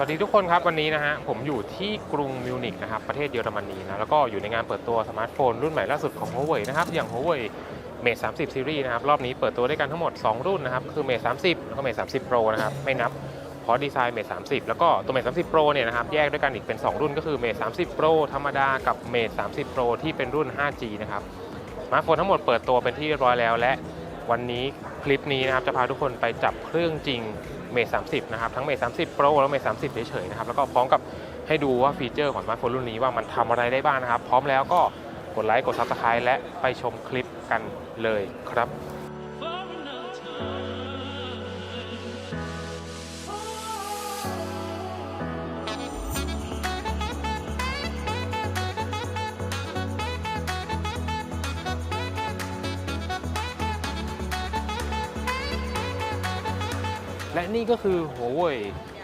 สวัสดีทุกคนครับ วันนี้นะฮะผมอยู่ที่กรุงมิวนิกนะครับประเทศเยอรมนีนะแล้วก็อยู่ในงานเปิดตัวสมาร์ทโฟนรุ่นใหม่ล่าสุดของ Huawei นะครับอย่าง Huawei Mate 30 Series นะครับรอบนี้เปิดตัวด้วยกันทั้งหมด 2 รุ่นนะครับคือ Mate 30 แล้วก็ Mate 30 Pro นะครับไม่นับพราะดีไซน์ Mate 30 แล้วก็ตัว Mate 30 Pro เนี่ยนะครับแยกด้วยกันอีกเป็น 2 รุ่นก็คือ Mate 30 Pro ธรรมดากับ Mate 30 Pro ที่เป็นรุ่น 5G นะครับสมาร์ทโฟนทั้งหมดเปิดตัวเป็นที่เรียบร้อยแล้วและวันนี้คลิปนี้นะครับจะพาทุกคนไปจับเครื่องจริง Mate 30 นะครับ ทั้ง Mate 30 Pro และ Mate 30 เฉยๆนะครับ แล้วก็พร้อมกับให้ดูว่าฟีเจอร์ของสมาร์ทโฟนรุ่นนี้ว่ามันทำอะไรได้บ้างนะครับ พร้อมแล้วก็กดไลค์ กดซับสไครต์และไปชมคลิปกันเลยครับ และนี่ก็คือ Huawei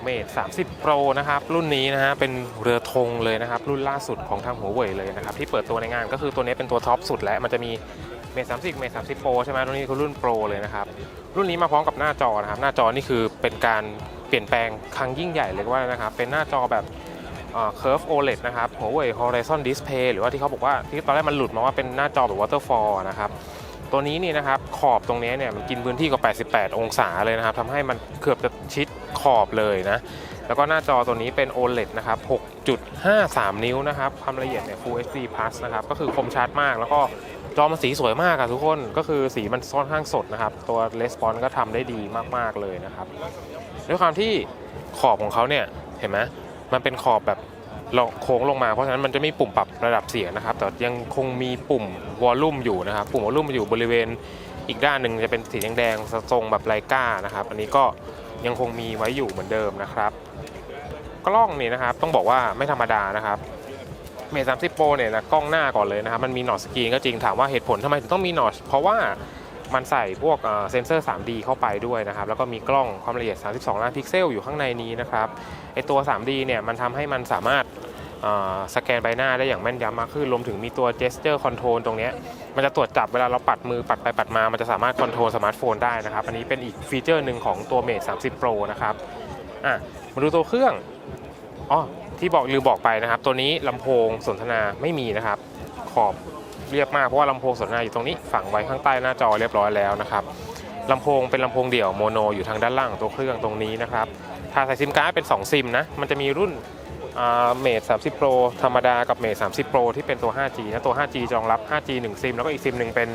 Mate 30 Pro นะครับ รุ่นนี้นะฮะเป็นเรือธงเลยนะครับ รุ่นล่าสุดของทาง Huawei เลยนะครับ ที่เปิดตัวในงานก็คือตัวนี้เป็นตัวท็อปสุดแล้วมันจะมี Mate 30 Mate 30 Pro ใช่ไหมรุ่นนี้คือรุ่น Pro เลยนะครับ รุ่นนี้มาพร้อมกับหน้าจอนะครับ หน้าจอนี่คือเป็นการเปลี่ยนแปลงครั้งยิ่งใหญ่เลยก็ว่านะครับ เป็นหน้าจอแบบเอ่อ Curve OLED นะครับ Huawei Horizon Display หรือว่าที่เขาบอกว่าที่ตอนแรกมันหลุดมาว่าเป็นหน้าจอแบบ Waterfall นะครับ ตัวนี้นี่นะครับ อบตรงนี้เนี่ยมันกินพื้นที่กว่า88 องศาเลยนะครับทำให้มันเกือบจะชิดขอบเลยนะ แล้วก็หน้าจอตัวนี้เป็น OLED นะครับ 6.53 นิ้วนะครับ ความละเอียดเนี่ย Full HD Plus นะครับ ก็คือคมชัดมาก แล้วก็จอมันสีสวยมากอะทุกคน ก็คือสีมันค่อนข้างสดนะครับ ตัว Response ก็ทำได้ดีมากๆเลยนะครับ ด้วยความที่ขอบของเขาเนี่ยเห็นไหมมันเป็นขอบแบบโค้งลงมาเพราะฉะนั้นมันจะไม่ปุ่มปรับระดับเสียงนะครับ แต่ยังคงมีปุ่มวอลลุ่มอยู่นะครับ ปุ่มวอลลุ่มอยู่บริเวณ อีกด้านหนึ่งจะเป็นสีแดงๆทรงแบบไลกานะครับ อันนี้ก็ยังคงมีไว้อยู่เหมือนเดิมนะครับ กล้องนี่นะครับต้องบอกว่าไม่ธรรมดานะครับเมท30 Pro เนี่ยนะกล้องหน้าก่อนเลยนะครับ มันมีหนอดสกรีนก็จริงถามว่าเหตุผลทำไมถึงต้องมีหนอดเพราะว่ามันใส่พวกเซนเซอร์ 3D เข้าไปด้วยนะครับ แล้วก็มีกล้องความละเอียด 32 ล้านพิกเซลอยู่ข้างในนี้นะครับไอตัว 3D เนี่ยมันทำให้มันสามารถ สแกนใบหน้าได้อย่างแม่นยำมากขึ้นรวมถึงมีตัว gesture control ตรงนี้ มันจะตรวจจับเวลาเราปัดมือปัดไปปัดมา มันจะสามารถคอนโทรลสมาร์ทโฟนได้นะครับ อันนี้เป็นอีกฟีเจอร์หนึ่งของตัว Mate 30 Pro นะครับอะมาดูตัวเครื่องอ๋อที่บอกลืมบอกไปนะครับ ตัวนี้ลำโพงสนทนาไม่มีนะครับ ขอบเรียบมากเพราะว่าลำโพงสนทนาอยู่ตรงนี้ฝังไว้ข้างใต้หน้าจอเรียบร้อยแล้วนะครับลำโพงเป็นลำโพงเดี่ยวโมโนอยู่ทางด้านล่างของตัวเครื่องตรงนี้นะครับถ้าใส่ซิมการ์ดเป็น 2 ซิมนะ มันจะมีรุ่น เมท30 Pro ธรรมดากับเมท30 Pro ที่เป็นตัว 5G นะตัว 5G จะรองรับ 5G 1ซิมแล้วก็อีกซิมหนึ่งเป็น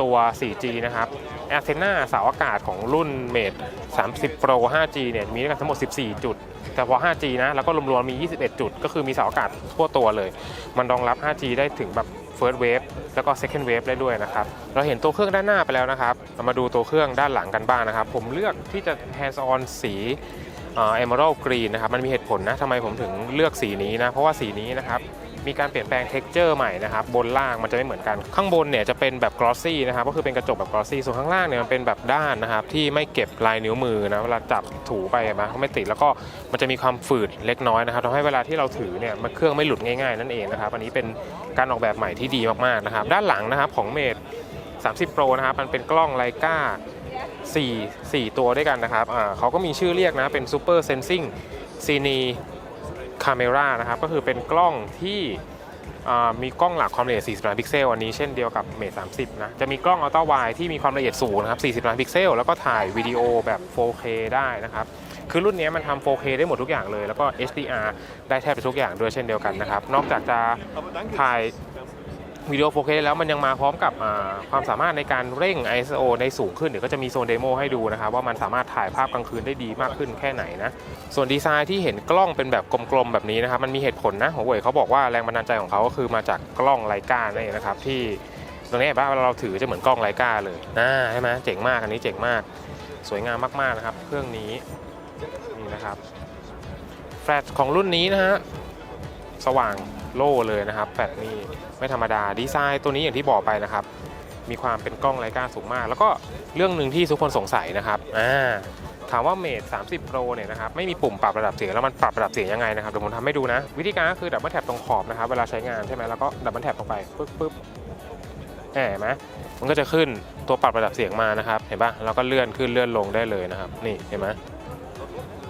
ตัว 4G นะครับแอนเทนาเสาอากาศของรุ่น Mate 30 Pro 5G เนี่ยมีด้วยกันทั้งหมด 14 จุด แต่พอ 5G นะ แล้วก็รวมๆมี 21 จุด ก็คือมีเสาอากาศทั่วตัวเลย มันรองรับ 5G ได้ถึงแบบ First Wave แล้วก็ Second Wave ได้ด้วยนะครับ เราเห็นตัวเครื่องด้านหน้าไปแล้วนะครับ เรามาดูตัวเครื่องด้านหลังกันบ้างนะครับ ผมเลือกที่จะ hands on สี เอ่อ emerald green นะครับมันมีเหตุผลนะทำไมผมถึงเลือกสีนี้นะเพราะว่าสีนี้นะครับมีการเปลี่ยนแปลง texture ใหม่นะครับบนล่างมันจะไม่เหมือนกันข้างบนเนี่ยจะเป็นแบบ glossy นะครับก็คือเป็นกระจกแบบ glossy ส่วนข้างล่างเนี่ยมันเป็นแบบด้านนะครับที่ไม่เก็บลายนิ้วมือนะเวลาจับถูไปนไหมก็ไม่ติดแล้วก็มันจะมีความฝืดเล็กน้อยนะครับทำให้เวลาที่เราถือเนี่ยมันเครื่องไม่หลุดง่ายๆนั่นเองนะครับอันนี้เป็นการออกแบบใหม่ที่ดีมากๆนะครับด้านหลังนะครับของเมด30 Pro นะครับมันเป็นกล้องไลกา 4 4 ตัวด้วยกันนะครับเขาก็มีชื่อเรียกนะ เป็น Super Sensing Cine Camera นะครับ ก็คือเป็นกล้องที่มีกล้องหลักความละเอียด 40 ล้านพิกเซล อันนี้เช่นเดียวกับ Mate 30 นะ จะมีกล้องอัลตร้าไวที่มีความละเอียดสูงนะครับ 40 ล้านพิกเซล แล้วก็ถ่ายวิดีโอแบบ 4K ได้นะครับ คือรุ่นนี้มันทำ 4K ได้หมดทุกอย่างเลย แล้วก็ HDR ได้แทบจะทุกอย่างด้วยเช่นเดียวกันนะครับ นอกจากจะถ่าย วิดีโอ 4K แล้วมันยังมาพร้อมกับความสามารถในการเร่ง ISO ในสูงขึ้น เดี๋ยวก็จะมีโซนเดโมให้ดูนะครับ ว่ามันสามารถถ่ายภาพกลางคืนได้ดีมากขึ้นแค่ไหนนะ ส่วนดีไซน์ที่เห็นกล้องเป็นแบบกลมๆ แบบนี้นะครับ มันมีเหตุผลนะหัวเว่ยเขาบอกว่าแรงบันดาลใจของเขาก็คือมาจากกล้องไลกานั่นเองนะครับ ที่ตรงนี้เห็นป่ะเวลาเราถือจะเหมือนกล้องไลกาเลยนะใช่ไหมเจ๋งมากอันนี้เจ๋งมาก สวยงามมากๆนะครับ เครื่องนี้นี่นะครับแฟลชของรุ่นนี้นะฮะสว่าง โล่เลยนะครับแฟลชนี่ไม่ธรรมดาดีไซน์ตัวนี้อย่างที่บอกไปนะครับ มีความเป็นกล้องไลกาสูงมาก แล้วก็เรื่องหนึ่งที่ทุกคนสงสัยนะครับอ่าถามว่า Mate 30 Pro เนี่ยนะครับไม่มีปุ่มปรับระดับเสียงแล้วมันปรับระดับเสียงยังไงนะครับเดี๋ยวผมทำให้ดูนะ วิธีการก็คือดับเบิลแท็บตรงขอบนะครับเวลาใช้งานใช่ไหมแล้วก็ดับเบิลแท็บลงไปปึ๊บปึ๊บเห็นไหมมันก็จะขึ้นตัวปรับระดับเสียงมานะครับ เห็นปะแล้วก็เลื่อนขึ้นเลื่อนลงได้เลยนะครับ นี่เห็นไหม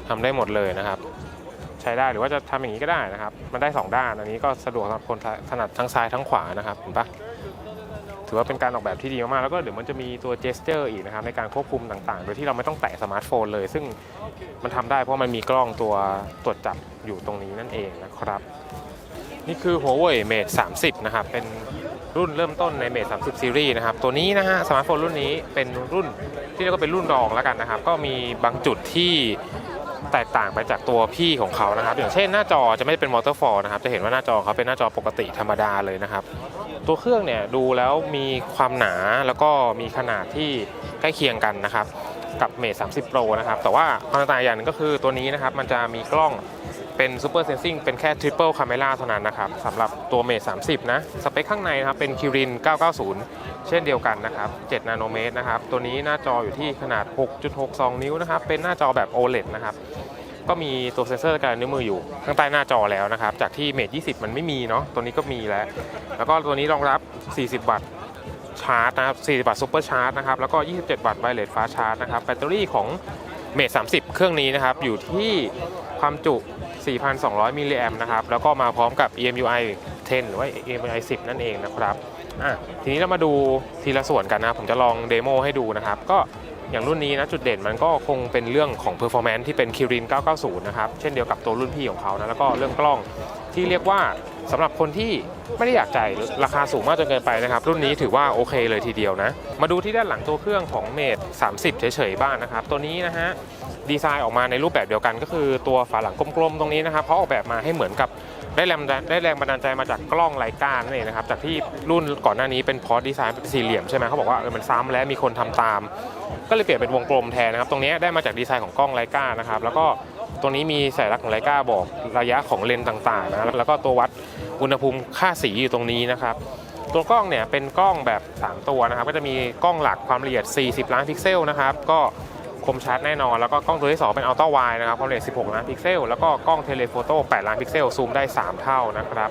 ทำได้หมดเลยนะครับ ใช้ได้หรือว่าจะทำอย่างนี้ก็ได้นะครับ มันได้ 2 ด้าน อันนี้ก็สะดวกสำหรับคนถนัดทั้งซ้ายทั้งขวานะครับเห็นปะถือว่าเป็นการออกแบบที่ดีมากๆแล้วก็เดี๋ยวมันจะมีตัวเจสเจอร์อีกนะครับในการควบคุมต่างๆ โดยที่เราไม่ต้องแตะสมาร์ทโฟนเลย ซึ่งมันทำได้เพราะมันมีกล้องตัวตรวจจับอยู่ตรงนี้นั่นเองนะครับ นี่คือ Huawei Mate 30 นะครับ เป็นรุ่นเริ่มต้นใน Mate 30 Series นะครับ ตัวนี้นะฮะสมาร์ทโฟนรุ่นนี้เป็นรุ่นที่เรียกว่าเป็นรุ่นรองแล้วกันนะครับ ก็มีบางจุดที่ แตกต่างไปจากตัวพี่ของเขานะครับ อย่างเช่นหน้าจอจะไม่เป็นมอเตอร์ฟอร์นะครับจะเห็นว่าหน้าจอเขาเป็นหน้าจอปกติธรรมดาเลยนะครับ ตัวเครื่องเนี่ยดูแล้วมีความหนาแล้วก็มีขนาดที่ใกล้เคียงกันนะครับกับเมท30 Pro นะครับแต่ว่าความแตกต่างอย่างหนึงก็คือตัวนี้นะครับมันจะมีกล้อง เป็น Super Sensing เป็นแค่ Triple Camera เท่านั้นนะครับสำหรับตัว Mate 30 นะ สเปคข้างในนะครับ เป็น Kirin 990 เช่นเดียวกันนะครับ 7 นาโนเมตรนะครับ ตัวนี้หน้าจออยู่ที่ขนาด 6.62 นิ้วนะครับ เป็นหน้าจอแบบ OLED นะครับก็มีตัวเซ็นเซอร์การนิ้วมืออยู่ ข้างใต้หน้าจอแล้วนะครับ จากที่ Mate 20 มันไม่มีเนาะตัวนี้ก็มีแล้ว แล้วก็ตัวนี้รองรับ 40 วัตต์ชาร์จนะครับ 40 วัตต์ซูเปอร์ชาร์จนะครับ แล้วก็ 27 วัตต์ไวเลสฟ้าชาร์จนะครับ แบตเตอรี่ของเมท30 เครื่องนี้นะครับ อยู่ที่ความจุ 4,200 มิลลิแอมนะครับ แล้วก็มาพร้อมกับ EMUI 10 หรือว่า EMUI 10 นั่นเองนะครับอะทีนี้เรามาดูทีละส่วนกันนะ ผมจะลองเดโมให้ดูนะครับ ก็อย่างรุ่นนี้นะจุดเด่นมันก็คงเป็นเรื่องของ performance ที่เป็น Kirin 990 นะครับ เช่นเดียวกับตัวรุ่นพี่ของเขานะ แล้วก็เรื่องกล้องที่เรียกว่าสำหรับคนที่ไม่ได้อยากจ่ายราคาสูงมากจนเกินไปนะครับ รุ่นนี้ถือว่าโอเคเลยทีเดียวนะ มาดูที่ด้านหลังตัวเครื่องของ Mate 30 เฉยๆบ้างนะครับ ตัวนี้นะฮะ ดีไซน์ออกมาในรูปแบบเดียวกัน ก็คือตัวฝาหลังกลมๆตรงนี้นะครับเขาออกแบบมาให้เหมือนกับได้แรงได้แรงบันดาลใจมาจากกล้องไลกานั่นเองนะครับจากที่รุ่นก่อนหน้านี้เป็นพอร์ตดีไซน์เป็นสี่เหลี่ยมใช่ไหมเขาบอกว่าเออมันซ้ำแล้วมีคนทำตาม ก็เลยเปลี่ยนเป็นวงกลมแทนนะครับ ตรงนี้ได้มาจากดีไซน์ของกล้องไลกานะครับแล้วก็ตรงนี้มีสัญลักษณ์ของไลกาบอกระยะของเลนส์ต่างๆนะแล้วก็ตัววัดอุณหภูมิค่าสีอยู่ตรงนี้นะครับตัวกล้องเนี่ยเป็นกล้องแบบ 3 ตัวนะครับ ก็จะมีกล้องหลักความละเอียด 40 ล้านพิกเซลนะครับ ก็ คมชัดแน่นอน แล้วก็กล้องตัวที่ 2 เป็นอัลตร้าไวนะครับความละเอียด 16 ล้านพิกเซล แล้วก็กล้องเทเลโฟโต้ 8 ล้านพิกเซล ซูมได้ 3 เท่านะครับ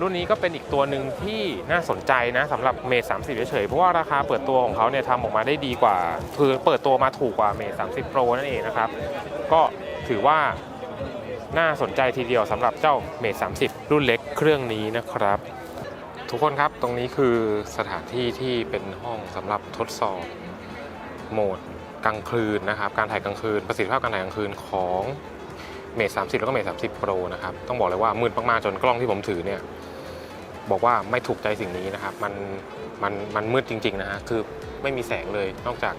รุ่นนี้ก็เป็นอีกตัวหนึ่งที่น่าสนใจนะสำหรับเมท30 เฉยๆ เพราะว่าราคาเปิดตัวของเขาเนี่ยทำออกมาได้ดีกว่าคือเปิดตัวมาถูกกว่าเมท30 Pro นั่นเองนะครับ ก็ถือว่าน่าสนใจทีเดียวสำหรับเจ้าเมท30 รุ่นเล็กเครื่องนี้นะครับทุกคนครับ ตรงนี้คือสถานที่ที่เป็นห้องสำหรับทดสอบโหมด กลางคืนนะครับ การถ่ายกลางคืนประสิทธิภาพการถ่ายกลางคืนของเมท30แล้วก็เมท30 Pro นะครับ ต้องบอกเลยว่ามืดมากๆจนกล้องที่ผมถือเนี่ยบอกว่าไม่ถูกใจสิ่งนี้นะครับ มันมันมันมืดจริง ๆ นะฮะคือไม่มีแสงเลยนอกจาก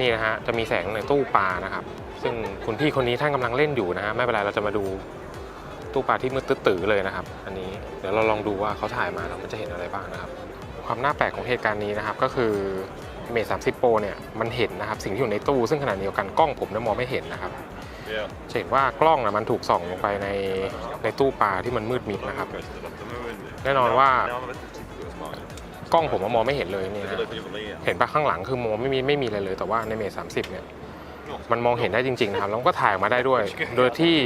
นี่นะฮะจะมีแสงในตู้ปลานะครับ ซึ่งคุณพี่คนนี้ท่านกำลังเล่นอยู่นะฮะไม่เป็นไรเราจะมาดูตู้ปลาที่มืดตื้อเลยนะครับ อันนี้เดี๋ยวเราลองดูว่าเขาถ่ายมาแล้วมันจะเห็นอะไรบ้างนะครับ ความน่าแปลกของเหตุการณ์นี้นะครับ ก็คือ เมท30 Pro เนี่ยมันเห็นนะครับสิ่งที่อยู่ในตู้ซึ่งขณะเดียวกันกล้องผมเนี่ยมองไม่เห็นนะครับ Yeah. จะเห็นว่ากล้องนะมันถูกส่องลงไปในในตู้ปลาที่มันมืดมิดนะครับ Go to the left of the moon. แน่นอนว่า Now I'm a bit too close mine. กล้องผมว่ามองไม่เห็นเลยนี่ Take นะ a look over there. เห็นปะข้างหลังคือมองไม่มีไม่มีอะไรเลยแต่ว่าในเมท30เนี่ยมันมองเห็นได้จริง ๆ นะครับแล้วก็ถ่ายออกมาได้ด้วย โดยที่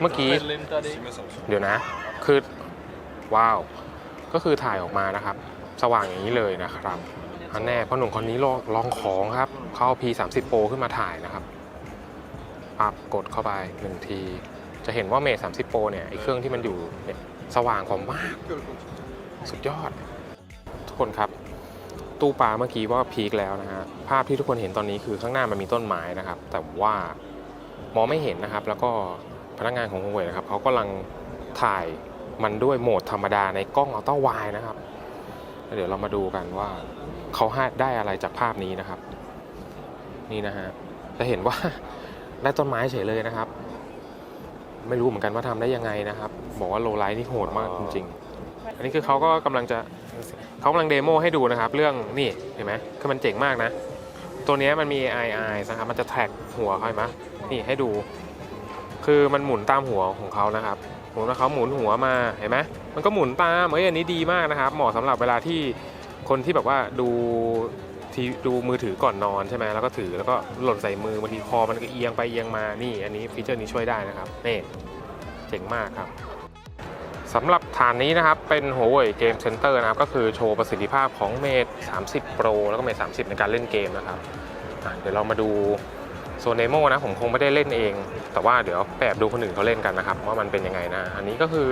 เมื่อกี้เดี๋ยวนะ คือว้าว ก็คือถ่ายออกมานะครับ สว่างอย่างนี้เลยนะครับ อันแน่เพราะหนุ่มคนนี้ลองลองของครับ เขาเอา P30 Pro ขึ้นมาถ่ายนะครับปับกดเข้าไปหนึ่งที จะเห็นว่าเมท30 Pro เนี่ยไอเครื่องที่มันอยู่เนี่ยสว่างกว่ามาก สุดยอด ทุกคนครับ ตู้ปลาเมื่อกี้ว่าพีคแล้วนะฮะภาพที่ทุกคนเห็นตอนนี้คือข้างหน้ามันมีต้นไม้นะครับ แต่ว่ามองไม่เห็นนะครับ แล้วก็พนักงานของฮงเวยนะครับเขากำลังถ่ายมันด้วยโหมดธรรมดาในกล้องอัลต้าไวนะครับ เดี๋ยวเรามาดูกันว่า เขาหาได้อะไรจากภาพนี้นะครับ นี่นะฮะจะเห็นว่าได้ต้นไม้เฉยเลยนะครับ ไม่รู้เหมือนกันว่าทำได้ยังไงนะครับ บอกว่าโลไลท์นี่โหดมากจริงๆ อันนี้คือเขาก็กำลังจะเขากำลังเดโมให้ดูนะครับ เรื่องนี่เห็นไหมคือมันเจ๋งมากนะ ตัวเนี้ยมันมี AI eyes นะครับ มันจะแท็กหัวเขาเห็นไหมนี่ให้ดู คือมันหมุนตามหัวของเขานะครับหมุนแล้วเขาหมุนหัวมาเห็นไหมมันก็หมุนตามเอ้ยอันนี้ดีมากนะครับ เหมาะสำหรับเวลาที่ คนที่แบบว่าดูทีดูมือถือก่อนนอนใช่ไหมแล้วก็ถือแล้วก็หล่นใส่มือบางทีคอมันก็เอียงไปเอียงมานี่ อันนี้ฟีเจอร์นี้ช่วยได้นะครับนี่เจ๋งมากครับสำหรับฐานนี้นะครับ เป็น Huawei Game Center นะครับ ก็คือโชว์ประสิทธิภาพของ Mate 30 Pro แล้วก็ Mate 30 ในการเล่นเกมนะครับเดี๋ยวเรามาดูส่วนเดโมนะ ผมคงไม่ได้เล่นเอง แต่ว่าเดี๋ยวแอบดูคนอื่นเขาเล่นกันนะครับ ว่ามันเป็นยังไงนะ อันนี้ก็คือ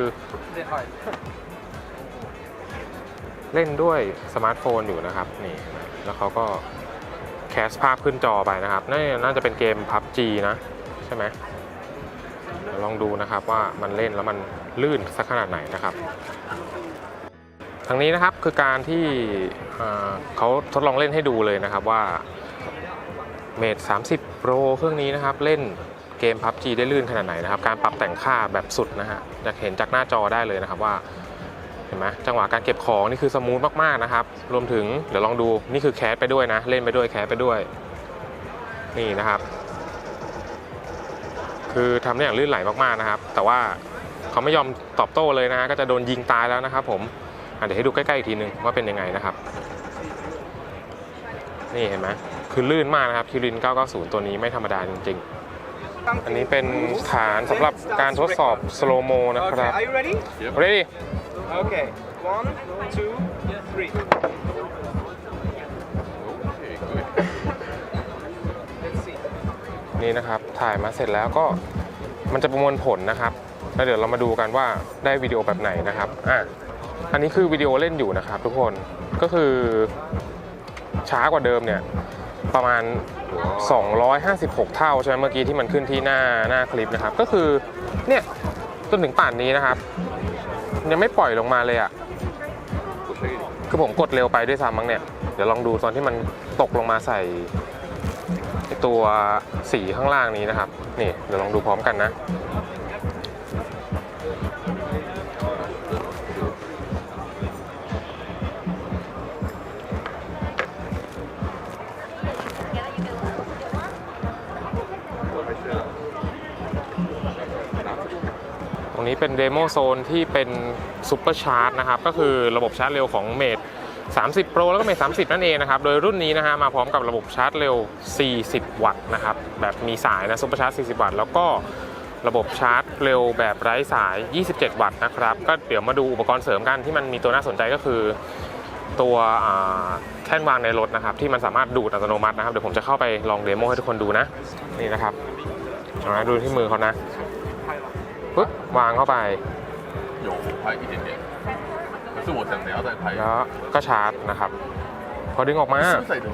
เล่นด้วยสมาร์ทโฟนอยู่นะครับนี่นไหมแล้วเขาก็แคสภาพขึ้นจอไปนะครับน่าน่าจะเป็นเกม PUBG นะใช่ไหมลองดูนะครับว่ามันเล่นแล้วมันลื่นสักขนาดไหนนะครับทางนี้นะครับคือการที่เขาทดลองเล่นให้ดูเลยนะครับว่าเมด30 Pro เครื่องนี้นะครับ เล่นเกม PUBG ได้ลื่นขนาดไหนนะครับ การปรับแต่งค่าแบบสุดนะฮะอยากเห็นจากหน้าจอได้เลยนะครับว่า ห็นไหมจังหวะการเก็บของนี่คือสมูทมากๆนะครับ รวมถึงเดี๋ยวลองดูนี่คือแคสไปด้วยนะ เล่นไปด้วยแคสไปด้วย นี่นะครับ คือทำได้อย่างลื่นไหลมากๆนะครับ แต่ว่าเขาไม่ยอมตอบโต้เลยนะฮะก็จะโดนยิงตายแล้วนะครับผมอะเดี๋ยวให้ดูใกล้ๆอีกทีหนึ่งว่าเป็นยังไงนะครับ นี่เห็นไหมคือลื่นมากนะครับคิริน 990 ตัวนี้ไม่ธรรมดาจริงๆอันนี้เป็นฐานสำหรับการทดสอบสโลโมนะครับ Okay, are you ready? Okay. One, two, three. Okay, good. Let's see. นี่นะครับ ถ่ายมาเสร็จแล้วก็มันจะประมวลผลนะครับ แล้วเดี๋ยวเรามาดูกันว่าได้วิดีโอแบบไหนนะครับ อะ อันนี้คือวิดีโอเล่นอยู่นะครับ ทุกคน ก็คือช้ากว่าเดิมเนี่ยประมาณ 256 เท่าใช่ไหมเมื่อกี้ที่มันขึ้นที่หน้าหน้าคลิปนะครับ ก็คือเนี่ยจนถึงป่านนี้นะครับ ยังไม่ปล่อยลงมาเลยอะคือผมกดเร็วไปด้วยซ้ำมั้งเนี่ย เดี๋ยวลองดูตอนที่มันตกลงมาใส่ตัวสีข้างล่างนี้นะครับ นี่เดี๋ยวลองดูพร้อมกันนะ รงนี้เป็นเดโมโซนที่เป็นซูเปอร์ชาร์จนะครับ ก็คือระบบชาร์จเร็วของเมด30 Pro แล้วก็เมด30 นั่นเองนะครับ โดยรุ่นนี้นะฮะมาพร้อมกับระบบชาร์จเร็ว 40 วัตต์นะครับ แบบมีสายนะซูเปอร์ชาร์จ 40 วัตต์ แล้วก็ระบบชาร์จเร็วแบบไร้สาย 27 วัตต์นะครับ ก็เดี๋ยวมาดูอุปกรณ์เสริมกันที่มันมีตัวน่าสนใจก็คือตัวแท่นวางในรถนะครับ ที่มันสามารถดูดอัตโนมัตินะครับ เดี๋ยวผมจะเข้าไปลองเดโมให้ทุกคนดูนะ นี่นะครับเอานะดูที่มือเขานะ ปึ๊บวางเข้าไป 有拍一点点，可是我想等下再拍。 แล้วก็ชาร์จนะครับ พอดึงออกมา 是不是在的？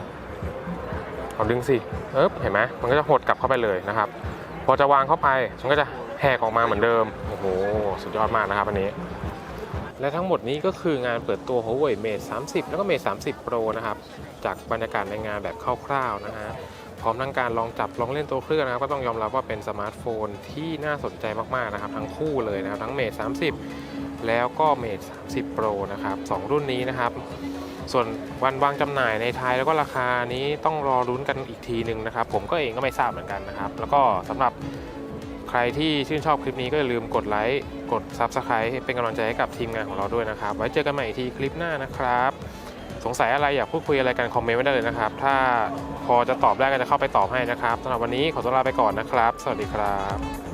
เอาดึงสิเอ๊บเห็นไหมมันก็จะหดกลับเข้าไปเลยนะครับ พอจะวางเข้าไป มันก็จะแหกออกมาเหมือนเดิม โอ้โห สุดยอดมากนะครับอันนี้ และทั้งหมดนี้ก็คืองานเปิดตัว Huawei Mate 30 แล้วก็ Mate 30 Pro นะครับ จากบรรยากาศในงานแบบคร่าวๆนะฮะ พร้อมทั้งการลองจับลองเล่นตัวเครื่องนะครับก็ต้องยอมรับว่าเป็นสมาร์ทโฟนที่น่าสนใจมากๆนะครับทั้งคู่เลยนะครับทั้ง Mate 30 แล้วก็ Mate 30 Pro นะครับสองรุ่นนี้นะครับ ส่วนวันวางจำหน่ายในไทยแล้วก็ราคานี้ต้องรอลุ้นกันอีกทีหนึ่งนะครับ ผมก็เองก็ไม่ทราบเหมือนกันนะครับ แล้วก็สำหรับใครที่ชื่นชอบคลิปนี้ก็อย่าลืมกดไลค์กด Subscribe เป็นกำลังใจให้กับทีมงานของเราด้วยนะครับ ไว้เจอกันใหม่อีกทีคลิปหน้านะครับ งสัยอะไรอยากพูดคุยอะไรกันคอมเมนต์ไว้ได้เลยนะครับ ถ้าพอจะตอบได้ก็จะเข้าไปตอบให้นะครับสำหรับวันนี้ขอตัวลาไปก่อนนะครับ สวัสดีครับ